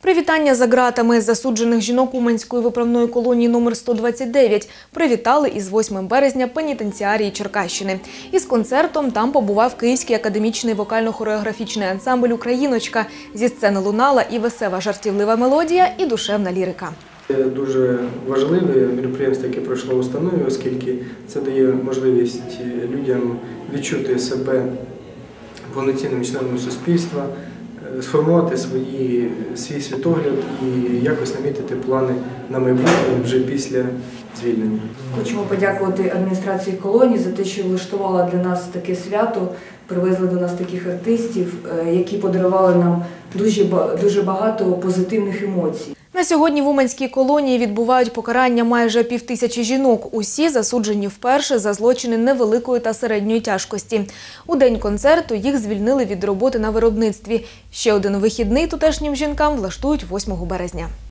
Привітання за ґратами засуджених жінок Уманської виправної колонії номер 129 привітали із 8 березня пенітенціарії Черкащини. Із концертом там побував Київський академічний вокально-хореографічний ансамбль Україночка. Зі сцени лунала і весела жартівлива мелодія, і душевна лірика. Це дуже важливе мероприємство, яке пройшло в установі, оскільки це дає можливість людям відчути себе повноцінним членом суспільства, сформувати свої, свій світогляд і якось намітити плани на майбутнє вже після звільнення. Хочемо подякувати адміністрації колонії за те, що влаштувала для нас таке свято, привезли до нас таких артистів, е, які подарували нам дуже, дуже багато позитивних емоцій. На сьогодні в Уманській колонії відбувають покарання майже півтисячі жінок. Усі засуджені вперше за злочини невеликої та середньої тяжкості. У день концерту їх звільнили від роботи на виробництві. Ще один вихідний тутешнім жінкам влаштують 8 березня.